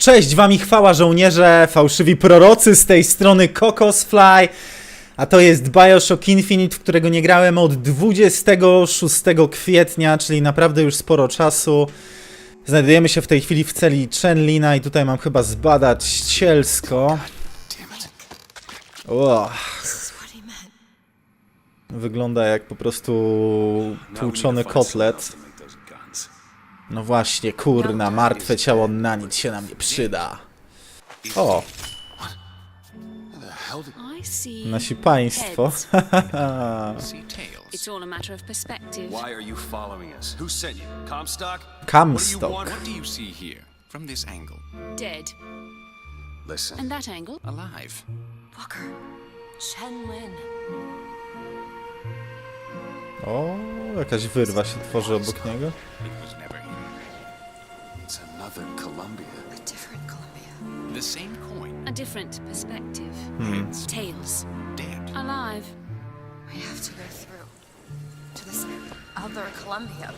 Cześć, wami chwała żołnierze, fałszywi prorocy z tej strony Cocosfly, a to jest Bioshock Infinite, w którego nie grałem od 26 kwietnia, czyli naprawdę już sporo czasu. Znajdujemy się w tej chwili w celi Chenlina i tutaj mam chyba zbadać cielsko. Wygląda jak po prostu tłuczony kotlet. No właśnie, kurna, martwe ciało na nic się nam nie przyda. O, I see. nasi państwo. heads. See tails. It's all a matter of perspective. Why are you following us? Who sent you? Comstock? What do you want? What do you see here? From this angle. Dead. Listen. And that angle? Alive. Walker. Shen Lin. O, jakaś wyrwa się tworzy obok niego. It was. It's another Columbia. A different Columbia. The same coin. A different perspective. Heads. Tails. Dead. Alive. We have to go through to this other Columbia.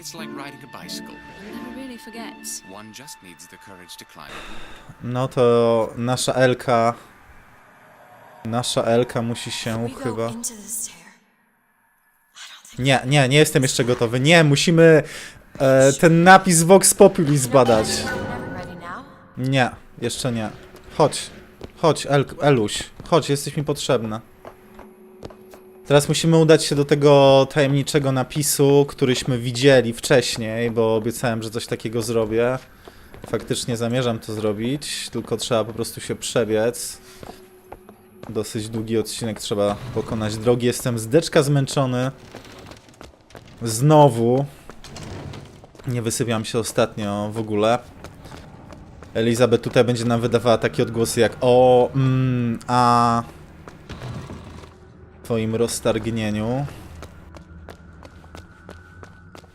It's like riding a bicycle. Never really forgets. One just needs the courage to climb. No to nasza Elka. Nasza Elka musi się We go chyba. into this tear. Nie, nie, nie jestem jeszcze gotowy. Nie, musimy e, ten napis Vox Populi zbadać. Nie, jeszcze nie. Chodź, chodź, El Eluś, chodź, jesteś mi potrzebna. Teraz musimy udać się do tego tajemniczego napisu, któryśmy widzieli wcześniej, bo obiecałem, że coś takiego zrobię. Faktycznie zamierzam to zrobić, tylko trzeba po prostu się przebiec. Dosyć długi odcinek trzeba pokonać drogi. Jestem zdeczka zmęczony. Znowu. Nie wysypiam się ostatnio w ogóle. Elizabeth tutaj będzie nam wydawała takie odgłosy jak o, mm, a w twoim roztargnieniu.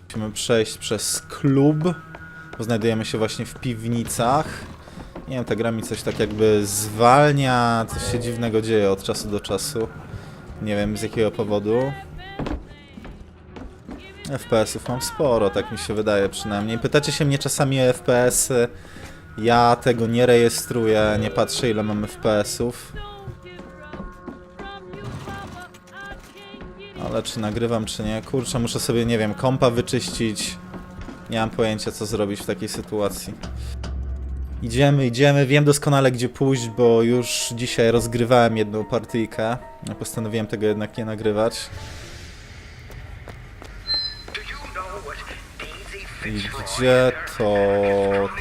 Musimy przejść przez klub, bo znajdujemy się właśnie w piwnicach. Nie wiem, ta gra mi coś tak jakby zwalnia, coś się dziwnego dzieje od czasu do czasu. Nie wiem z jakiego powodu. FPS-ów mam sporo, tak mi się wydaje przynajmniej. Pytacie się mnie czasami o FPS-y. Ja tego nie rejestruję, nie patrzę ile mam FPS-ów. Ale czy nagrywam, czy nie? Kurczę, muszę sobie, nie wiem, kompa wyczyścić. Nie mam pojęcia, co zrobić w takiej sytuacji. Idziemy, idziemy. Wiem doskonale, gdzie pójść, bo już dzisiaj rozgrywałem jedną partyjkę. Postanowiłem tego jednak nie nagrywać. Gdzie to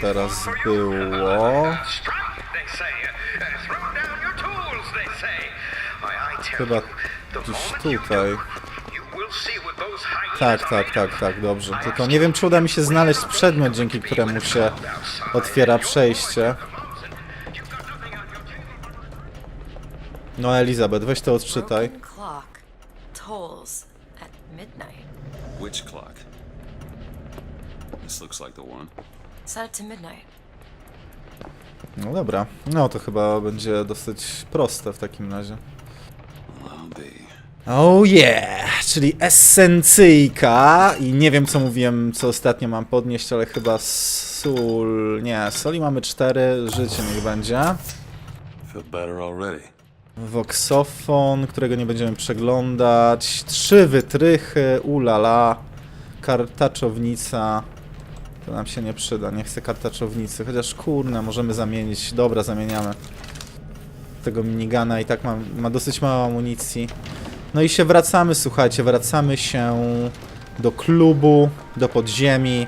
teraz było? Chyba gdzieś tutaj. Tak, tak, tak, tak, dobrze. Tylko nie wiem, czy uda mi się znaleźć przedmiot, dzięki któremu się otwiera przejście. No, Elizabeth, weź to odczytaj. Which clock? This looks like the one. Set it to midnight. No dobra. No to chyba będzie dosyć proste w takim razie. Well, be. Oh yeah! Czyli esencyjka i nie wiem co mówiłem, co ostatnio mam podnieść, ale chyba sól... Nie, soli mamy cztery, życie niech będzie. Feel better already. Voxofon, którego nie będziemy przeglądać. Trzy wytrychy, ulala. Kartaczownica. To nam się nie przyda, nie chcę kartaczownicy. Chociaż kurna, możemy zamienić. Dobra, zamieniamy. Tego minigana i tak ma, ma dosyć mało amunicji. No i się wracamy, słuchajcie, wracamy się do klubu, do podziemi.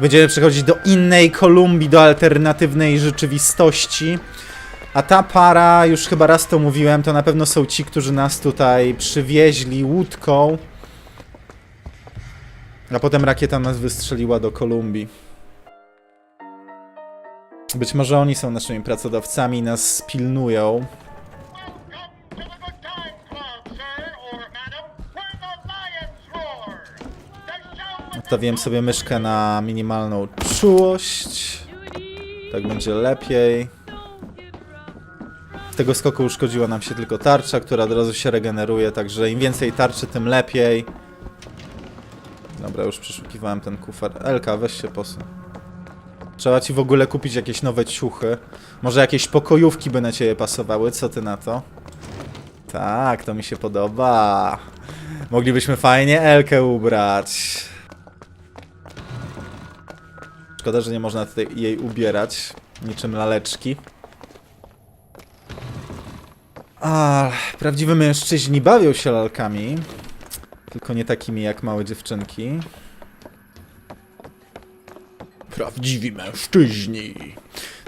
Będziemy przechodzić do innej Kolumbii, do alternatywnej rzeczywistości. A ta para, już chyba raz to mówiłem, to na pewno są ci, którzy nas tutaj przywieźli łódką. A potem rakieta nas wystrzeliła do Kolumbii. Być może oni są naszymi pracodawcami nas pilnują. Ustawiłem sobie myszkę na minimalną czułość. Tak będzie lepiej. Z tego skoku uszkodziła nam się tylko tarcza, która od razu się regeneruje, także im więcej tarczy, tym lepiej. Dobra, już przeszukiwałem ten kufer. Elka, weź się posuń. Trzeba ci w ogóle kupić jakieś nowe ciuchy. Może jakieś pokojówki by na ciebie pasowały, co ty na to? Tak, to mi się podoba. Moglibyśmy fajnie Elkę ubrać. Szkoda, że nie można tutaj jej ubierać niczym laleczki. A, prawdziwi mężczyźni bawią się lalkami. Tylko nie takimi jak małe dziewczynki. Prawdziwi mężczyźni.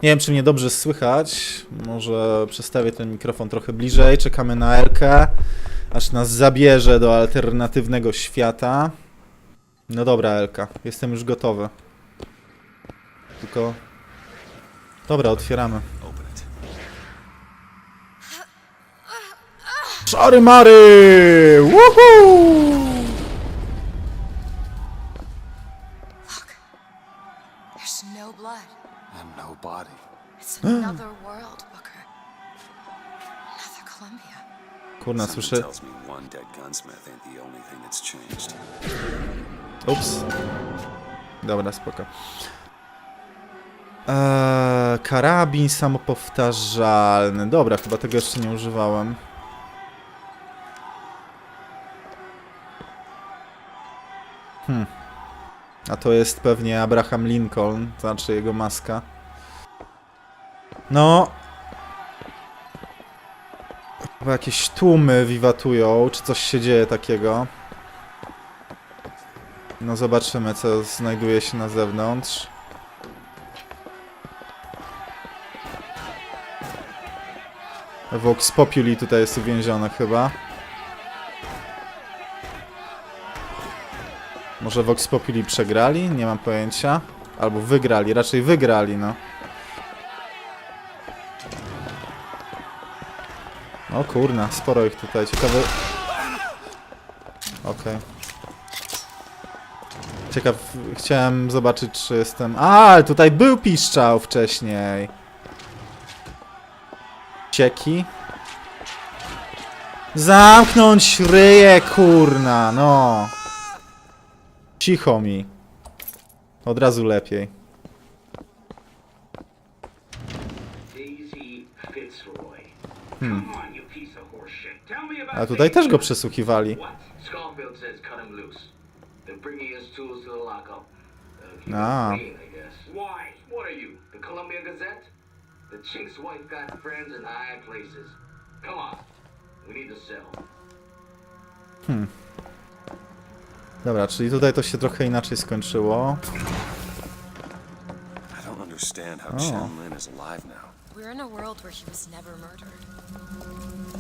Nie wiem, czy mnie dobrze słychać. Może przestawię ten mikrofon trochę bliżej. Czekamy na Elkę, aż nas zabierze do alternatywnego świata. No dobra, Elka, jestem już gotowy. Tylko. Dobra, otwieramy. Open it. Szary Mary! Woohoo! There's no blood. And no body. It's another world, Booker. Another Columbia. Kurna, Something słyszę. tells me one dead gunsmith ain't the only thing that's changed. Ups. Dobra, spoko. Eee, karabin samopowtarzalny. Dobra, chyba tego jeszcze nie używałem. To jest pewnie Abraham Lincoln, to znaczy jego maska. No. Chyba jakieś tłumy wiwatują, czy coś się dzieje takiego. No zobaczymy, co znajduje się na zewnątrz. Vox Populi tutaj jest uwięzione chyba. Może Vox Populi przegrali? Nie mam pojęcia. Albo wygrali, raczej wygrali, no. O kurna, sporo ich tutaj, ciekawe... Okej. Ciekaw, chciałem zobaczyć, czy jestem... A, tutaj był piszczał wcześniej. Cieki. Zamknąć ryję, kurna, no. Cicho mi. Od razu lepiej. About A tutaj też go przesłuchiwali. What? Scarfield Dobra, czyli tutaj to się trochę inaczej skończyło. I don't understand how. Chen Lin is alive now. We're in a world where he was never murdered.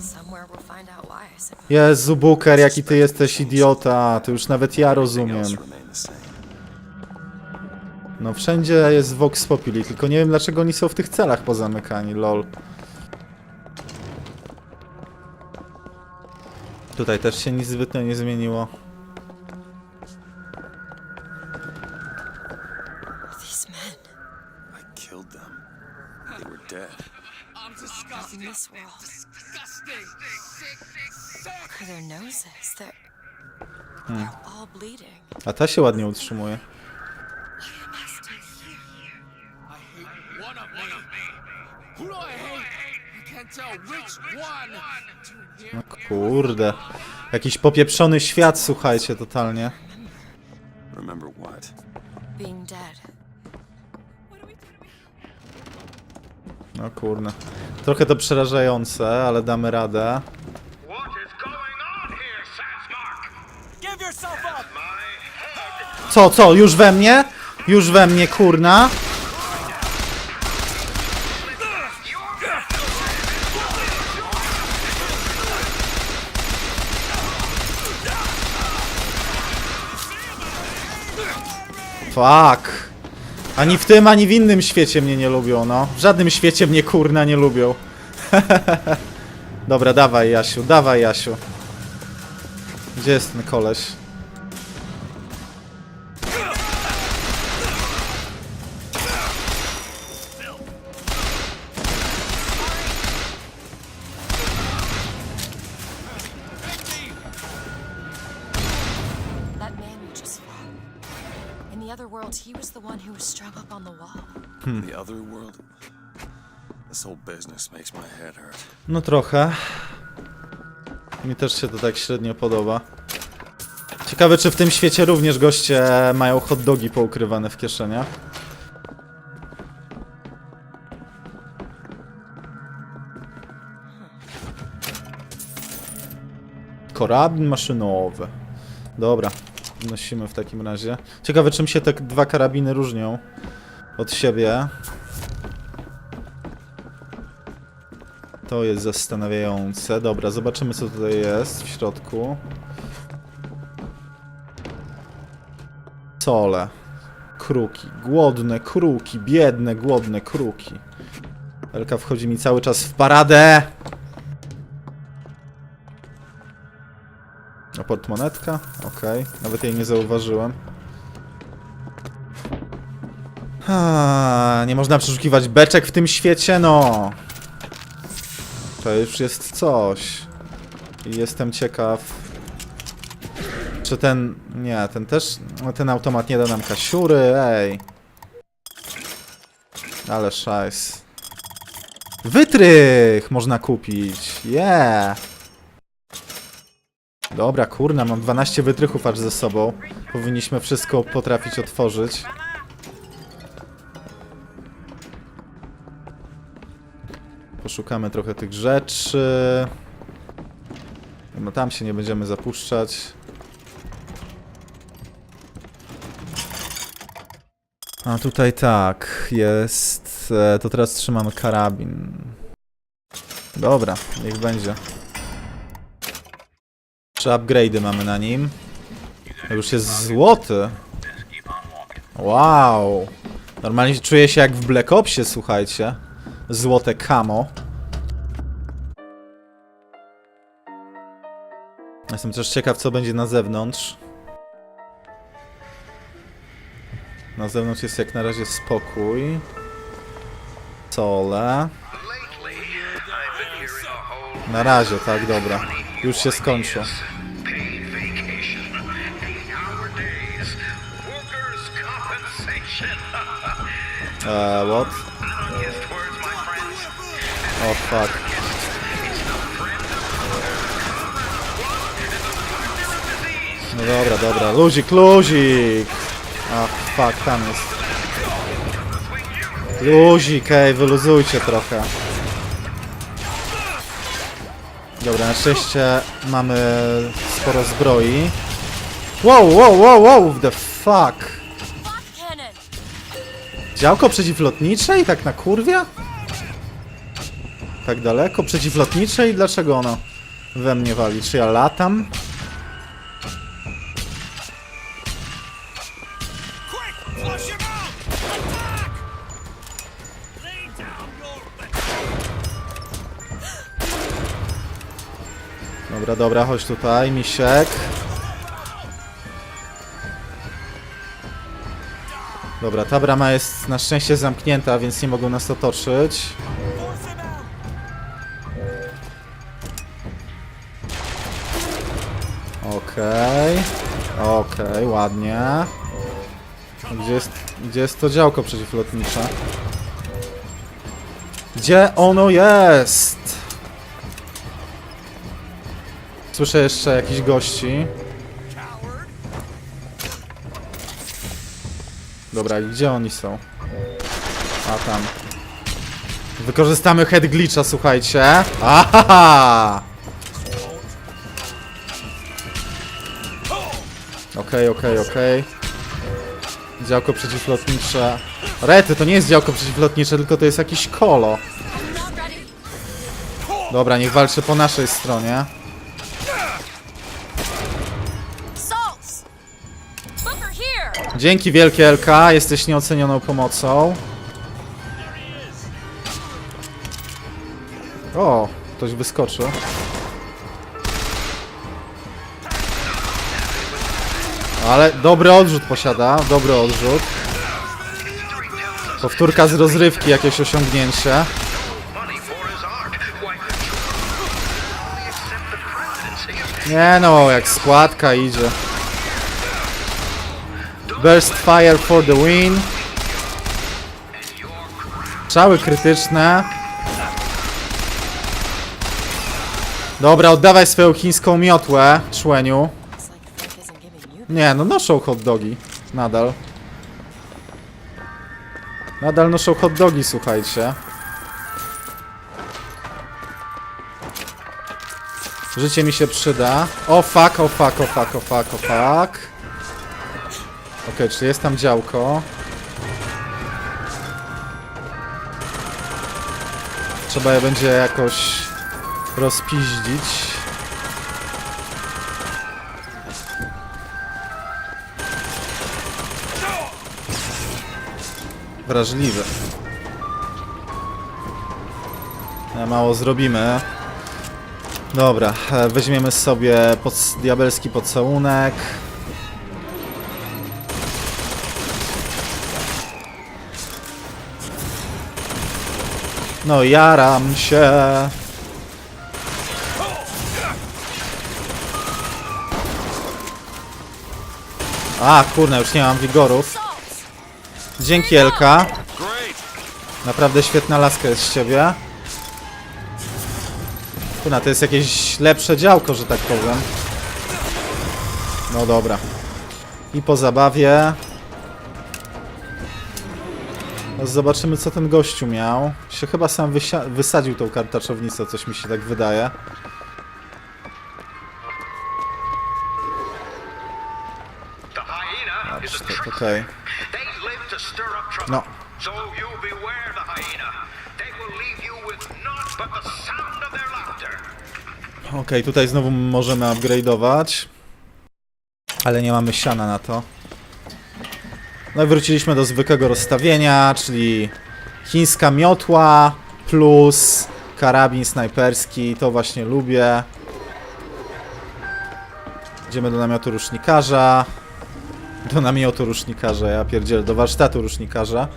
Somewhere we'll find out why, I. Jezu, Booker, jaki ty jesteś idiota. To już nawet ja rozumiem. No wszędzie jest Vox Populi, tylko nie wiem dlaczego oni są w tych celach pozamykani, lol. Tutaj też się nic zbytnio nie zmieniło. They were dead. not in this world. Look at their noses. They're, they're all bleeding. A ta się ładnie utrzymuje. One of me. Who do I hate? I can't tell which one. No kurde. Jakiś popieprzony świat, słuchajcie, totalnie. Remember what? Being dead. No kurna. Trochę to przerażające, ale damy radę. Co, co, już we mnie? Już we mnie, kurna. Fuck. Ani w tym, ani w innym świecie mnie nie lubią, no. W żadnym świecie mnie kurna nie lubią. Dobra, dawaj Jasiu, dawaj Jasiu. Gdzie jest ten koleś? World, he was the one who was strung up on the wall. The other world. This whole business makes my head hurt. No trochę. Mi też się to tak średnio podoba. Ciekawe, czy w tym świecie również goście mają hot dogi poukrywane w kieszeniach. Karabin maszynowy. Dobra, nosimy w takim razie. Ciekawe, czym się te dwa karabiny różnią od siebie. To jest zastanawiające. Dobra, zobaczymy co tutaj jest w środku. Sole. Kruki. Głodne kruki. Biedne, głodne kruki. Elka wchodzi mi cały czas w paradę. A portmonetka? Okej. Nawet jej nie zauważyłem. Ha, nie można przeszukiwać beczek w tym świecie, no. To już jest coś. I jestem ciekaw. Czy ten. Nie, ten też. no, Ten automat nie da nam kasiury, ej. Ale szajs. Wytrych można kupić. Yeah. Dobra, kurna, mam 12 wytrychów aż ze sobą. Powinniśmy wszystko potrafić otworzyć. Poszukamy trochę tych rzeczy. No tam się nie będziemy zapuszczać. A tutaj tak, jest... e, To teraz trzymamy karabin. Dobra, niech będzie. Trzy upgrade'y mamy na nim. To już jest złoty. Wow. Normalnie czuję się jak w Black Opsie, słuchajcie. Złote kamo. Jestem też ciekaw, co będzie na zewnątrz. Na zewnątrz jest jak na razie spokój. Sole. Na razie, tak, dobra. Już się skończył. Eee, what? Yes, towards my friends. O, fuck. No dobra, dobra. Luzik, luzik! Ach, fuck, tam jest. Luzik, ej, wyluzujcie trochę. Dobra, na szczęście mamy sporo zbroi. Wow, wow, wow, wow, the fuck! Działko przeciwlotnicze i tak na kurwia? Tak daleko? Przeciwlotnicze i dlaczego ono we mnie wali? Czy ja latam? Dobra, dobra, chodź tutaj, misiek. Dobra, ta brama jest na szczęście zamknięta, więc nie mogą nas otoczyć. Okej, okej, ładnie. Gdzie jest, gdzie jest to działko przeciwlotnicze? Gdzie ono jest? Słyszę jeszcze jakichś gości. Dobra, i gdzie oni są? A tam. Wykorzystamy head glitcha, słuchajcie. Ahaha! Okej, okej, okej. Działko przeciwlotnicze. Rety, to nie jest działko przeciwlotnicze, tylko to jest jakiś kolo. Dobra, niech walczy po naszej stronie. Dzięki wielkie LK, jesteś nieocenioną pomocą. O, ktoś wyskoczył. Ale dobry odrzut posiada, dobry odrzut. Powtórka z rozrywki, jakieś osiągnięcie. Nie no, jak składka idzie. Burst fire for the win. Strzały krytyczne. Dobra, oddawaj swoją chińską miotłę, człeniu. Nie, no noszą hot dogi. Nadal. Nadal noszą hot dogi, słuchajcie. Życie mi się przyda. O fuck, o fuck, o fuck, o fuck, o fuck. Okej, czyli jest tam działko. Trzeba je będzie jakoś rozpiździć. Wrażliwy. E, Mało zrobimy. Dobra, e, weźmiemy sobie pod, diabelski pocałunek. No, jaram się. A, kurna, już nie mam wigorów. Dzięki, Elka. Naprawdę świetna laska jest z ciebie. Kurna, to jest jakieś lepsze działko, że tak powiem. No dobra. I po zabawie... No zobaczymy, co ten gościu miał. Się chyba sam wysadził tą kartaczownicę, coś mi się tak wydaje. Trick. okej. Trouble. No. Okej, tutaj znowu możemy upgrade'ować. Ale nie mamy siana na to. No i wróciliśmy do zwykłego rozstawienia, czyli chińska miotła plus karabin snajperski. To właśnie lubię. Idziemy do namiotu rusznikarza. Do namiotu rusznikarza, ja pierdzielę, do warsztatu rusznikarza.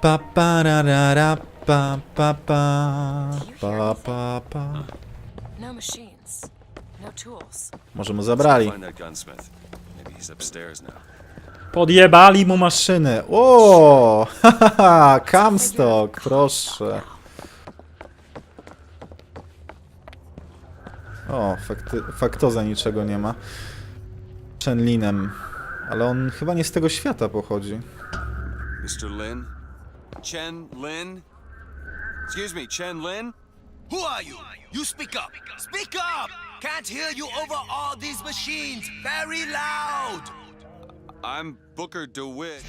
Pa pa ra ra ra pa pa pa pa pa pa no machines. Może mu zabrali. Podjebali mu maszyny. O, haha, Camstock, proszę. O, fakty, faktoza niczego nie ma. Chenlinem. Ale on chyba nie z tego świata pochodzi. Mr. Lin? Chen Lin? Excuse me, Chen Lin? Who are you? You speak up. Speak up! Can't hear you over all these machines. Very loud. I'm Booker DeWitt.